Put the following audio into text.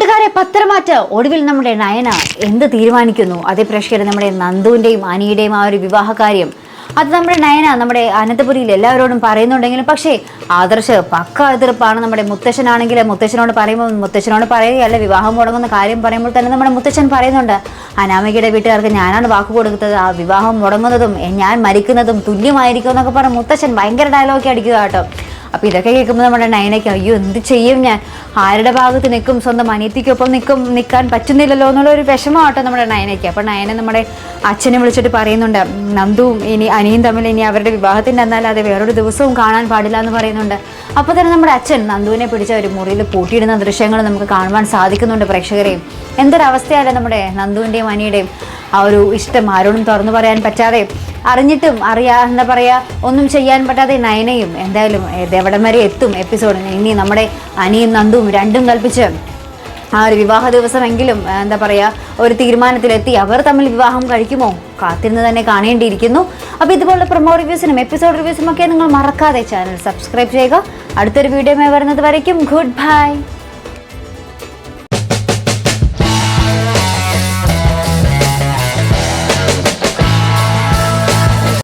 കൂട്ടുകാരെ പത്രമാറ്റ ഒടുവിൽ നമ്മുടെ നയന എന്ത് തീരുമാനിക്കുന്നു? അതേ പ്രേക്ഷകരെ നമ്മുടെ നന്ദുവിന്റെയും അനിയുടെയും ആ ഒരു വിവാഹകാര്യം. അത് നമ്മുടെ നയന നമ്മുടെ അനന്തപുരിയിൽ എല്ലാവരോടും പറയുന്നുണ്ടെങ്കിലും പക്ഷേ ആദർശ് പക്ക എതിർപ്പാണ് നമ്മുടെ മുത്തശ്ശനാണെങ്കിൽ മുത്തശ്ശനോട് പറയുമ്പോൾ മുത്തശ്ശനോട് പറയുകയല്ല വിവാഹം മുടങ്ങുന്ന കാര്യം പറയുമ്പോൾ തന്നെ നമ്മുടെ മുത്തശ്ശൻ പറയുന്നുണ്ട് അനാമികയുടെ വീട്ടുകാർക്ക് ഞാനാണ് വാക്ക് കൊടുത്തത് ആ വിവാഹം മുടങ്ങുന്നതും ഞാൻ മരിക്കുന്നതും തുല്യമായിരിക്കും എന്നൊക്കെ പറഞ്ഞ് മുത്തശ്ശൻ ഭയങ്കര ഡയലോഗ് അടിക്കുക കേട്ടോ. അപ്പൊ ഇതൊക്കെ കേൾക്കുമ്പോൾ നമ്മുടെ നയനയ്ക്ക് അയ്യോ എന്ത് ചെയ്യും ഞാൻ? ആരുടെ ഭാഗത്ത് നിൽക്കും? സ്വന്തം അനിയത്തിക്കൊപ്പം നിൽക്കും നിൽക്കാൻ പറ്റുന്നില്ലല്ലോ എന്നുള്ള ഒരു വിഷമമാട്ടോ നമ്മുടെ നയനയ്ക്ക്. അപ്പൊ നയനെ നമ്മുടെ അച്ഛനെ വിളിച്ചിട്ട് പറയുന്നുണ്ട്. നന്ദുവും ഇനി അനിയും തമ്മിൽ ഇനി അവരുടെ വിവാഹത്തിന്റെ എന്നാൽ അത് വേറൊരു ദിവസവും കാണാൻ പാടില്ല എന്ന് പറയുന്നുണ്ട്. അപ്പോൾ തന്നെ നമ്മുടെ അച്ഛൻ നന്ദുവിനെ പിടിച്ച ഒരു മുറിയിൽ പൂട്ടിയിടുന്ന ദൃശ്യങ്ങൾ നമുക്ക് കാണുവാൻ സാധിക്കുന്നുണ്ട് പ്രേക്ഷകരെയും എന്തൊരവസ്ഥയല്ല നമ്മുടെ നന്ദുവിന്റെയും അനിയുടെയും ആ ഒരു ഇഷ്ടം ആരോടും തുറന്നു പറയാൻ പറ്റാതെ അറിഞ്ഞിട്ടും അറിയാ എന്താ പറയുക ഒന്നും ചെയ്യാൻ പറ്റാതെ നയനയും എന്തായാലും എവിടം വരെ എത്തും എപ്പിസോഡ് ഇനി നമ്മുടെ അനിയും നന്ദും രണ്ടും കൽപ്പിച്ച് ആ ഒരു വിവാഹ ദിവസമെങ്കിലും എന്താ പറയുക ഒരു തീരുമാനത്തിലെത്തി. അവർ തമ്മിൽ വിവാഹം കഴിക്കുമോ? കാത്തിരുന്ന് തന്നെ കാണേണ്ടിയിരിക്കുന്നു. അപ്പോൾ ഇതുപോലെ പ്രൊമോ റിവ്യൂസിനും എപ്പിസോഡ് റിവ്യൂസിനും ഒക്കെ നിങ്ങൾ മറക്കാതെ ചാനൽ സബ്സ്ക്രൈബ് ചെയ്യുക. അടുത്തൊരു വീഡിയോ വരുന്നത് വരയ്ക്കും. Good bye